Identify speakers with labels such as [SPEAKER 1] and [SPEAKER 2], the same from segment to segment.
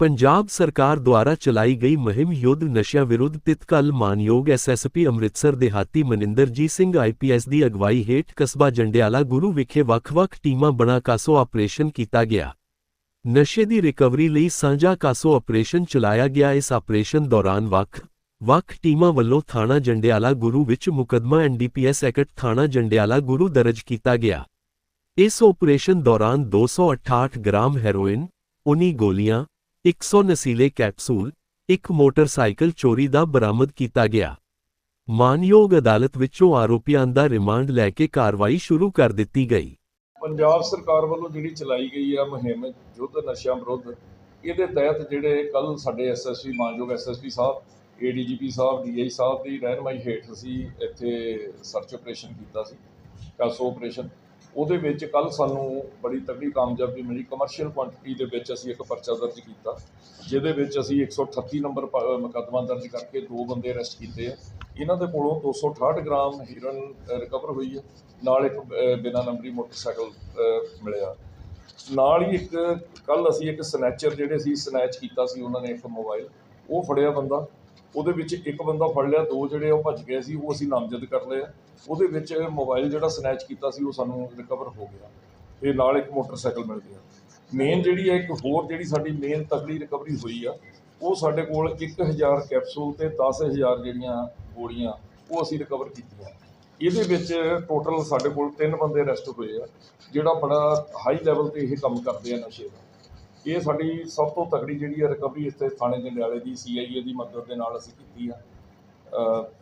[SPEAKER 1] ਪੰਜਾਬ ਸਰਕਾਰ ਦੁਆਰਾ ਚਲਾਈ ਗਈ ਮੁਹਿੰਮ ਯੁੱਧ ਨਸ਼ਿਆਂ ਵਿਰੁੱਧ ਤਿਤਕਲ ਮਾਨਯੋਗ ਐਸਐਸਪੀ ਅੰਮ੍ਰਿਤਸਰ ਦੇ ਹਾਤੀ ਮਨਿੰਦਰਜੀਤ ਸਿੰਘ ਆਈਪੀਐਸ ਦੀ ਅਗਵਾਈ ਹੇਠ ਕਸਬਾ ਜੰਡਿਆਲਾ ਗੁਰੂ ਵਿਖੇ ਵੱਖ-ਵੱਖ ਟੀਮਾਂ ਬਣਾ ਕਾਸੋ ਆਪਰੇਸ਼ਨ ਕੀਤਾ ਗਿਆ ਨਸ਼ੇ ਦੀ ਰਿਕਵਰੀ ਲਈ ਸਾਂਝਾ ਕਾਸੋ ਆਪਰੇਸ਼ਨ ਚਲਾਇਆ ਗਿਆ ਇਸ ਆਪਰੇਸ਼ਨ ਦੌਰਾਨ ਵੱਖ ਵੱਖ ਟੀਮਾਂ ਵੱਲੋਂ ਥਾਣਾ ਜੰਡਿਆਲਾ ਗੁਰੂ ਵਿੱਚ ਮੁਕਦਮਾ ਐਨਡੀਪੀਐਸ ਐਕਟ ਥਾਣਾ ਜੰਡਿਆਲਾ ਗੁਰੂ ਦਰਜ ਕੀਤਾ ਗਿਆ ਇਸ ਆਪਰੇਸ਼ਨ ਦੌਰਾਨ 268 ਗ੍ਰਾਮ ਹੈਰੋਇਨ 19 ਗੋਲੀਆਂ 100 ਨਸ਼ੀਲੇ ਕੈਪਸੂਲ, ਇੱਕ ਮੋਟਰਸਾਈਕਲ ਚੋਰੀ ਦਾ ਬਰਾਮਦ ਕੀਤਾ ਗਿਆ। ਮਾਨਯੋਗ ਅਦਾਲਤ ਵਿੱਚੋਂ ਆਰੋਪੀਆਂ ਦਾ ਰਿਮਾਂਡ ਲੈ ਕੇ ਕਾਰਵਾਈ ਸ਼ੁਰੂ ਕਰ ਦਿੱਤੀ ਗਈ।
[SPEAKER 2] ਪੰਜਾਬ ਸਰਕਾਰ ਵੱਲੋਂ ਜਿਹੜੀ ਚਲਾਈ ਗਈ ਆ ਮੁਹਿੰਮ ਯੁੱਧ ਨਸ਼ਿਆਂ ਵਿਰੁੱਧ, ਇਹਦੇ ਤਹਿਤ ਜਿਹੜੇ ਕੱਲ ਸਾਡੇ ਐਸਐਸਪੀ ਮਾਨਯੋਗ SSP sahib ADGP sahib DI sahib ਦੀ ਰਹਿਨਮਾਈ ਹੇਠ ਅਸੀਂ ਇੱਥੇ ਸਰਚ ਆਪਰੇਸ਼ਨ ਕੀਤਾ ਸੀ, ਕਾਸੋ ਆਪਰੇਸ਼ਨ। ਉਹਦੇ ਵਿੱਚ ਕੱਲ ਸਾਨੂੰ ਬੜੀ ਤਕੜੀ ਕਾਮਯਾਬੀ ਮਿਲੀ। ਕਮਰਸ਼ੀਅਲ ਕੁਆਂਟੀਟੀ ਦੇ ਵਿੱਚ ਅਸੀਂ ਇੱਕ ਪਰਚਾ ਦਰਜ ਕੀਤਾ ਜਿਹਦੇ ਵਿੱਚ ਅਸੀਂ 138 ਨੰਬਰ ਮੁਕੱਦਮਾ ਦਰਜ ਕਰਕੇ ਦੋ ਬੰਦੇ ਅਰੈਸਟ ਕੀਤੇ ਆ। ਇਹਨਾਂ ਦੇ ਕੋਲੋਂ 268 ਗ੍ਰਾਮ ਹੀਰੋਇਨ ਰਿਕਵਰ ਹੋਈ ਹੈ ਨਾਲ ਇੱਕ ਅ, ਬਿਨਾਂ ਨੰਬਰੀ ਮੋਟਰਸਾਈਕਲ ਮਿਲਿਆ। ਨਾਲ ਹੀ ਇੱਕ ਕੱਲ ਅਸੀਂ ਇੱਕ ਸਨੈਚਰ ਜਿਹੜੇ ਸੀ ਸਨੈਚ ਕੀਤਾ ਸੀ ਉਹਨਾਂ ਨੇ ਇੱਕ ਮੋਬਾਈਲ ਉਹ ਫੜਿਆ ਬੰਦਾ। ਉਹਦੇ ਵਿੱਚ ਇੱਕ ਬੰਦਾ ਫੜ ਲਿਆ, ਦੋ ਜਿਹੜੇ ਉਹ ਭੱਜ ਗਏ ਸੀ, ਉਹ ਅਸੀਂ ਨਾਮਜ਼ਦ ਕਰ ਲਏ ਉਹਦੇ ਵਿੱਚ ਮੋਬਾਈਲ ਜਿਹੜਾ ਸਨੈਚ ਕੀਤਾ ਸੀ, ਉਹ ਸਾਨੂੰ ਰਿਕਵਰ ਹੋ ਗਿਆ। ਤੇ ਨਾਲ ਇੱਕ ਮੋਟਰਸਾਈਕਲ ਮਿਲ ਗਿਆ। ਮੇਨ ਜਿਹੜੀ ਹੈ, ਇੱਕ ਹੋਰ ਜਿਹੜੀ ਸਾਡੀ ਮੇਨ ਤਕੜੀ ਰਿਕਵਰੀ ਹੋਈ ਆ, ਉਹ ਸਾਡੇ ਕੋਲ 1000 ਕੈਪਸੂਲ ਤੇ 10000 ਜਿਹੜੀਆਂ ਗੋਲੀਆਂ, ਉਹ ਅਸੀਂ ਰਿਕਵਰ ਕੀਤੀਆਂ। ਇਹਦੇ ਵਿੱਚ ਟੋਟਲ ਸਾਡੇ ਕੋਲ ਤਿੰਨ ਬੰਦੇ ਅਰੈਸਟ ਹੋਏ ਆ, ਜਿਹੜਾ ਬੜਾ ਹਾਈ ਲੈਵਲ ਤੇ ਇਹ ਕੰਮ ਕਰਦੇ ਆ ਨਸ਼ੇ ਦਾ। ਇਹ ਸਾਡੀ ਸਭ ਤੋਂ ਤਕੜੀ ਜਿਹੜੀ ਹੈ ਰਿਕਵਰੀ ਇੱਥੇ ਥਾਣੇ ਜੰਡਿਆਲੇ ਦੀ ਸੀਆਈਏ ਦੀ ਮਦਦ ਦੇ ਨਾਲ ਅਸੀਂ ਕੀਤੀ ਆ।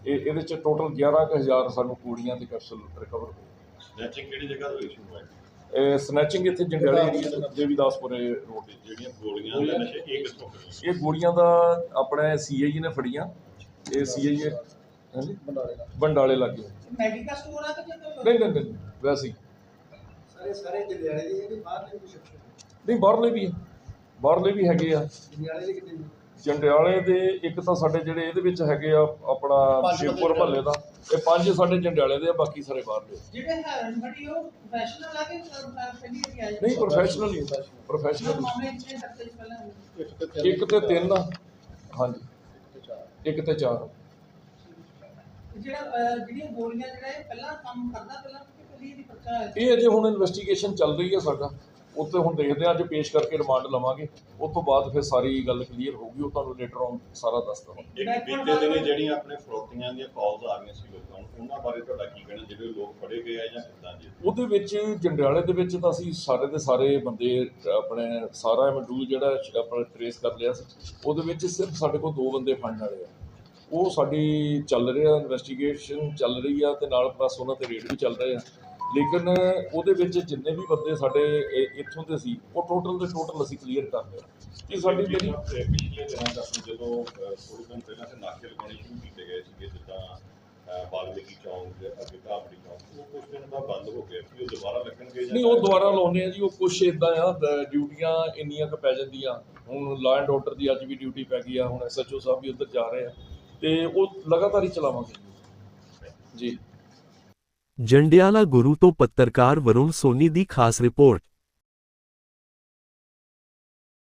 [SPEAKER 2] ਇਹ ਇਹਦੇ ਚ ਟੋਟਲ 11000 ਸਾਨੂੰ ਗੋਲੀਆਂ ਤੇ ਕੈਪਸੂਲ ਰਿਕਵਰ ਹੋਏ।
[SPEAKER 3] ਸਨੈਚਿੰਗ ਕਿਹੜੀ ਜਗ੍ਹਾ ਤੋਂ ਇਸ਼ੂ ਹੋਇਆ?
[SPEAKER 2] ਇਹ ਸਨੈਚਿੰਗ ਇੱਥੇ ਜੰਡਿਆਲੇ ਏਰੀਆ ਦੇਵੀਦਾਸਪੁਰੇ ਰੋਡ ਤੇ
[SPEAKER 3] ਜਿਹੜੀਆਂ ਗੋਲੀਆਂ ਦੇ ਨਸ਼ੇ ਇਹ ਕਿੱਥੋਂ
[SPEAKER 2] ਇਹ ਗੋਲੀਆਂ ਦਾ ਆਪਣੇ ਸੀਆਈਏ ਨੇ ਫੜੀਆਂ। ਇਹ ਸੀਆਈਏ ਹਾਂਜੀ? ਬੰਡਾਲੇ ਲੱਗੇ।
[SPEAKER 4] ਮੈਡੀਕਲ ਸਟੋਰ ਆ ਕਿ
[SPEAKER 2] ਨਹੀਂ ਨਹੀਂ ਨਹੀਂ ਵੈਸੇ
[SPEAKER 4] ਸਾਰੇ ਸਾਰੇ ਜਲਿਆਲੇ ਦੇ ਇਹਦੇ ਬਾਹਰ ਦੇ ਕੁਝ
[SPEAKER 2] ਨਹੀਂ ਬਾਹਰਲੇ ਵੀ ਬਾਹਰਲੇ ਵੀ ਹੈਗੇ ਆ। ਜੰਡਿਆਲੇ ਦੇ ਇੱਕ ਤਾਂ ਸਾਡੇ ਜਿਹੜੇ ਇਹਦੇ ਵਿੱਚ ਹੈਗੇ ਆ ਆਪਣਾ ਸ਼ਿਵਪੁਰ ਮਹੱਲੇ ਦਾ। ਇਹ ਪੰਜ ਸਾਡੇ ਜੰਡਿਆਲੇ ਦੇ ਆ ਬਾਕੀ ਸਾਰੇ ਬਾਹਰਲੇ।
[SPEAKER 4] ਜਿਹੜੇ ਹੈ ਬੜੀ ਉਹ ਪ੍ਰੋਫੈਸ਼ਨਲ ਆ ਕਿ
[SPEAKER 2] ਨਹੀਂ ਪ੍ਰੋਫੈਸ਼ਨਲ ਪ੍ਰੋਫੈਸ਼ਨਲ ਇੱਕ ਤੇ ਤਿੰਨ। ਆ। ਹਾਂਜੀ। ਇੱਕ ਤੇ ਚਾਰ।
[SPEAKER 4] ਜਿਹੜਾ ਜਿਹੜੀਆਂ ਗੋਲੀਆਂ ਜਿਹੜਾ ਇਹ ਪਹਿਲਾਂ ਕੰਮ ਕਰਦਾ ਪਹਿਲਾਂ?
[SPEAKER 2] ਇਹ ਅਜੇ ਹੁਣ ਇਨਵੈਸਟੀਗੇਸ਼ਨ ਚੱਲ ਰਹੀ ਹੈ ਸਾਡਾ। ਉੱਤੇ ਹੁਣ ਦੇਖਦੇ ਹਾਂ ਅੱਜ ਪੇਸ਼ ਕਰਕੇ ਰਿਮਾਂਡ ਲਵਾਂਗੇ। ਉਸ ਤੋਂ ਬਾਅਦ ਫਿਰ ਸਾਰੀ ਗੱਲ ਕਲੀਅਰ ਹੋਊਗੀ ਉਹ ਤੁਹਾਨੂੰ ਲੇਟਰ ਔਨ ਸਾਰਾ ਦੱਸ ਦਵਾਂਗੇ।
[SPEAKER 3] ਇੱਕ ਬੀਤੇ ਦਿਨੇ ਜਿਹੜੀਆਂ ਆਪਣੇ ਫਰੋਤੀਆਂ ਦੀਆਂ ਕਾਲਸ ਆ ਰਹੀਆਂ ਸੀ ਲੋਕਾਂ ਨੂੰ ਉਹਨਾਂ ਬਾਰੇ ਤੁਹਾਡਾ ਕੀ ਕਹਿਣਾ? ਜਿਹੜੇ ਲੋਕ ਫੜੇ ਗਏ ਆ ਜਾਂ ਕਿੱਦਾਂ ਜੀ?
[SPEAKER 2] ਉਹਦੇ ਵਿੱਚ ਜੰਡਿਆਲੇ ਦੇ ਵਿੱਚ ਤਾਂ ਅਸੀਂ ਸਾਰੇ ਦੇ ਸਾਰੇ ਬੰਦੇ ਆਪਣੇ ਸਾਰਾ ਮਡੂਲ ਜਿਹੜਾ ਆਪਣਾ ਟਰੇਸ ਕਰ ਲਿਆ ਸੀ। ਉਹਦੇ ਵਿੱਚ ਸਿਰਫ ਸਾਡੇ ਕੋਲ ਦੋ ਬੰਦੇ ਫੜਨ ਵਾਲੇ ਆ। ਉਹ ਸਾਡੀ ਚੱਲ ਰਿਹਾ ਇਨਵੈਸਟੀਗੇਸ਼ਨ ਚੱਲ ਰਹੀ ਆ ਤੇ ਨਾਲ ਪਲੱਸ ਉਹਨਾਂ ਤੇ ਰੇਡ ਵੀ ਚੱਲ ਰਹੇ ਆ। ਲੇਕਿਨ ਉਹਦੇ ਵਿੱਚ ਜਿੰਨੇ ਵੀ ਬੰਦੇ ਸਾਡੇ ਇੱਥੋਂ ਦੇ ਸੀ ਉਹ ਟੋਟਲ ਦੇ ਟੋਟਲ ਅਸੀਂ ਕਲੀਅਰ ਕਰ ਲਿਆ। ਇਹ ਸਾਡੀ ਜਿਹੜੀ
[SPEAKER 3] ਪਿਛਲੇ ਦਿਨਾਂ ਦਾ ਜਦੋਂ ਥੋੜ੍ਹੇ ਦਿਨ ਪਹਿਲਾਂ ਤੇ ਨਾਕੇ ਲਗਾਉਣੇ ਸ਼ੁਰੂ ਕੀਤੇ ਗਏ ਸੀਗੇ ਜਿੱਦਾਂ ਬਾਲਮੀਕੀ ਚੌਂਕ ਦੇ ਅੱਗੇ ਘਾਬੜੀ ਚੌਂਕ ਉਹ ਕੁਝ ਦਿਨ ਬਾਅਦ ਬੰਦ ਹੋ ਗਏ ਸੀ ਉਹ ਦੁਬਾਰਾ ਲੱਗਣਗੇ ਜਾਂ
[SPEAKER 2] ਨਹੀਂ ਉਹ ਦੁਬਾਰਾ ਲਾਉਂਦੇ ਆ ਜੀ ਉਹ ਕੁਛ ਇਦਾਂ ਆ ਡਿਊਟੀਆਂ ਇੰਨੀਆਂ ਕੁ ਪੈ ਜਾਂਦੀਆਂ। ਹੁਣ ਲਾ ਐਂਡ ਆਰਡਰ ਦੀ ਅੱਜ ਵੀ ਡਿਊਟੀ ਪੈ ਗਈ ਆ ਹੁਣ ਐਸਐਚਓ ਸਾਹਿਬ ਵੀ ਉੱਧਰ ਜਾ ਰਹੇ ਆ। ਤੇ ਉਹ ਲਗਾਤਾਰ ਹੀ ਚਲਾਵਾਂਗੇ। ਜੀ।
[SPEAKER 1] ਜੰਡਿਆਲਾ ਗੁਰੂ ਤੋਂ ਪੱਤਰਕਾਰ ਵਰੁਣ ਸੋਨੀ ਦੀ ਖਾਸ ਰਿਪੋਰਟ।